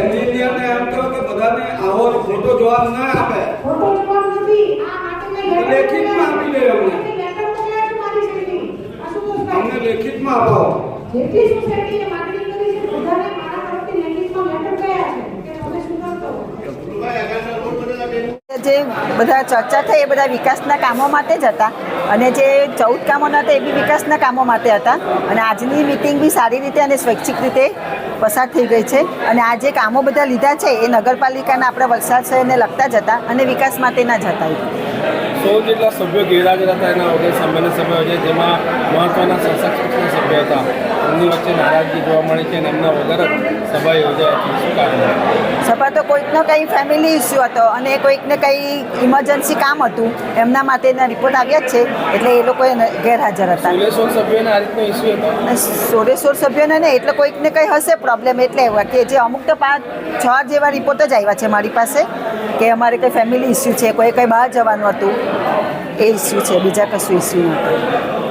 એન્જિનિયરને એમ કહો કે બધાને આવો ખોટો જવાબ ના આપે. ખોટો જવાબ નથી. આ નાટકને લેખિતમાં આપી દે અમને. અમને લેખિતમાં આપો. જેટલી સોસાયટીએ માંગણી કરી છે. બધાને મારા તરફથી લેખિતમાં લેટર કયા છે? કે તમે સુધારતો જે બધા ચર્ચા થઈ એ બધા વિકાસના કામો માટે જ હતા. અને જે ચૌદ કામો હતા એ બી વિકાસના કામો માટે હતા. અને આજની મિટિંગ બી સારી રીતે અને સ્વૈચ્છિક રીતે પસાર થઈ ગઈ છે અને આ જે કામો બધા લીધા છે એ નગરપાલિકાના આપણા વલસાડ શહેરને લગતા જ હતા અને વિકાસ માટેના જ હતા સો જેટલા સભ્યો ગેરહાજર હતા એના વગર સામાન્ય સભ્યો છે, જેમાં મહત્વના સભ્યો હતા. એમની વચ્ચે નારાજગી જોવા મળી છે અને એમના વગર જ સભા હતી. શું કારણ? સભા તો કોઈકનો કંઈ ફેમિલી ઇસ્યુ હતો અને કોઈકને કંઈ ઇમરજન્સી કામ હતું એમના માટેના રિપોર્ટ આવ્યા જ છે એટલે એ લોકો ગેરહાજર હતા. સોળે સોળ સભ્યોને આ રીતનો ઇસ્યુ હતો? સભ્યોને ને એટલે કોઈકને કંઈ હશે પ્રોબ્લેમ એટલે એવા કે જે અમુક તો પાંચ છ જેવા રિપોર્ટ જ આવ્યા છે મારી પાસે કે અમારે કંઈ ફેમિલી ઇસ્યુ છે કોઈ કંઈ બહાર જવાનું હતું. એ ઇસ્યુ છે બીજા કશું ઇસ્યુ નહોતું.